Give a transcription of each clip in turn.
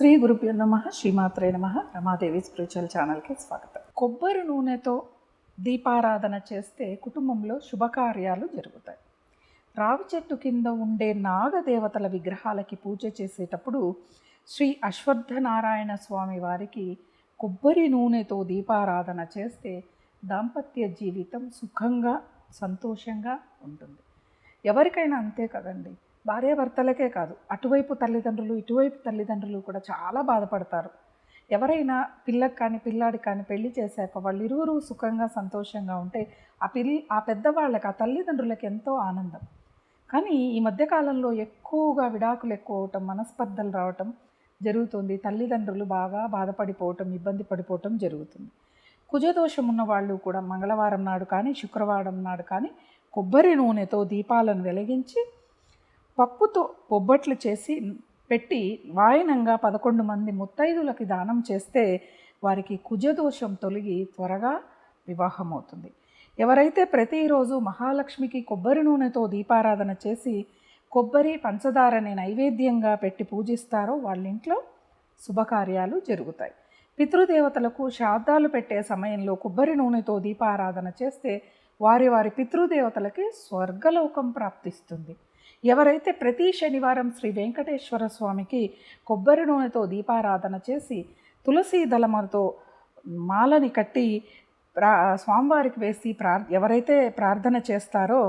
శ్రీ గురుభ్యో నమ శ్రీమాత్రే నమ రమాదేవి స్పిరిచువల్ ఛానల్కి స్వాగతం. కొబ్బరి నూనెతో దీపారాధన చేస్తే కుటుంబంలో శుభకార్యాలు జరుగుతాయి. రావి చెట్టు కింద ఉండే నాగదేవతల విగ్రహాలకి పూజ చేసేటప్పుడు శ్రీ అశ్వత్థనారాయణ స్వామి వారికి కొబ్బరి నూనెతో దీపారాధన చేస్తే దాంపత్య జీవితం సుఖంగా సంతోషంగా ఉంటుంది. ఎవరికైనా అంతే కదండి. భార్యాభర్తలకే కాదు అటువైపు తల్లిదండ్రులు ఇటువైపు తల్లిదండ్రులు కూడా చాలా బాధపడతారు. ఎవరైనా పిల్లకి కానీ పిల్లాడికి కానీ పెళ్ళి చేశాక వాళ్ళు ఇరువురు సుఖంగా సంతోషంగా ఉంటే ఆ పిల్ ఆ పెద్దవాళ్ళకి ఆ తల్లిదండ్రులకు ఎంతో ఆనందం. కానీ ఈ మధ్యకాలంలో ఎక్కువగా విడాకులు ఎక్కువ అవటం మనస్పర్ధలు రావటం జరుగుతుంది. తల్లిదండ్రులు బాగా బాధపడిపోవటం ఇబ్బంది పడిపోవటం జరుగుతుంది. కుజదోషం ఉన్న వాళ్ళు కూడా మంగళవారం నాడు కానీ శుక్రవారం నాడు కానీ కొబ్బరి నూనెతో దీపాలను వెలిగించి పప్పుతో బొబ్బట్లు చేసి పెట్టి వాయనంగా పదకొండు మంది ముత్తైదులకి దానం చేస్తే వారికి కుజదోషం తొలగి త్వరగా వివాహం అవుతుంది ఎవరైతే ప్రతిరోజు మహాలక్ష్మికి కొబ్బరి నూనెతో దీపారాధన చేసి కొబ్బరి పంచదారని నైవేద్యంగా పెట్టి పూజిస్తారో వాళ్ళ ఇంట్లో శుభకార్యాలు జరుగుతాయి. పితృదేవతలకు శ్రాద్ధాలు పెట్టే సమయంలో కొబ్బరి నూనెతో దీపారాధన చేస్తే వారి వారి పితృదేవతలకి స్వర్గలోకం ప్రాప్తిస్తుంది. ఎవరైతే ప్రతి శనివారం శ్రీ వెంకటేశ్వర స్వామికి కొబ్బరి నూనెతో దీపారాధన చేసి తులసి దళమతో మాలని కట్టి ప్రా స్వామివారికి వేసి ప్రార్ ఎవరైతే ప్రార్థన చేస్తారో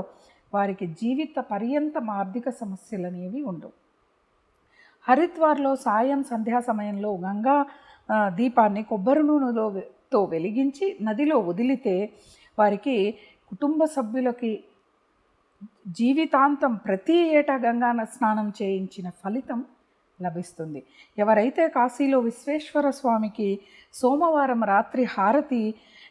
వారికి జీవిత పర్యంత ఆర్థిక సమస్యలు అనేవి ఉండవు. హరిద్వార్లో సాయం సంధ్యా సమయంలో గంగా దీపాన్ని కొబ్బరి నూనెలో తో వెలిగించి నదిలో వదిలితే వారికి కుటుంబ సభ్యులకి జీవితాంతం ప్రతి ఏటా గంగాన స్నానం చేయించిన ఫలితం లభిస్తుంది. ఎవరైతే కాశీలో విశ్వేశ్వర స్వామికి సోమవారం రాత్రి హారతి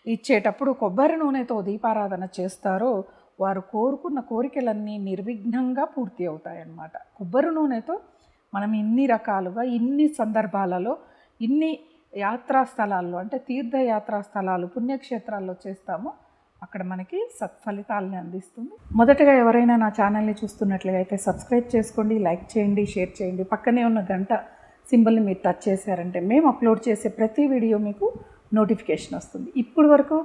ఇచ్చేటప్పుడు కొబ్బరి నూనెతో దీపారాధన చేస్తారో వారు కోరుకున్న కోరికలన్నీ నిర్విఘ్నంగా పూర్తి అవుతాయన్నమాట. కొబ్బరి నూనెతో మనం ఇన్ని రకాలుగా ఇన్ని సందర్భాలలో ఇన్ని యాత్రా స్థలాల్లో అంటే తీర్థయాత్రా స్థలాలు పుణ్యక్షేత్రాల్లో చేస్తామో అక్కడ మనకి సత్ఫలితాలని అందిస్తుంది. మొదటగా ఎవరైనా నా ఛానల్ని చూస్తున్నట్లయితే సబ్స్క్రైబ్ చేసుకోండి లైక్ చేయండి షేర్ చేయండి. పక్కనే ఉన్న గంట సింబల్ని మీరు టచ్ చేశారంటే మేము అప్లోడ్ చేసే ప్రతి వీడియో మీకు నోటిఫికేషన్ వస్తుంది. ఇప్పుడు వరకు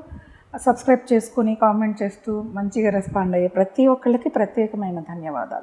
సబ్స్క్రైబ్ చేసుకొని కామెంట్ చేస్తూ మంచిగా రెస్పాండ్ అయ్యే ప్రతి ఒక్కళ్ళకి ప్రత్యేకమైన ధన్యవాదాలు.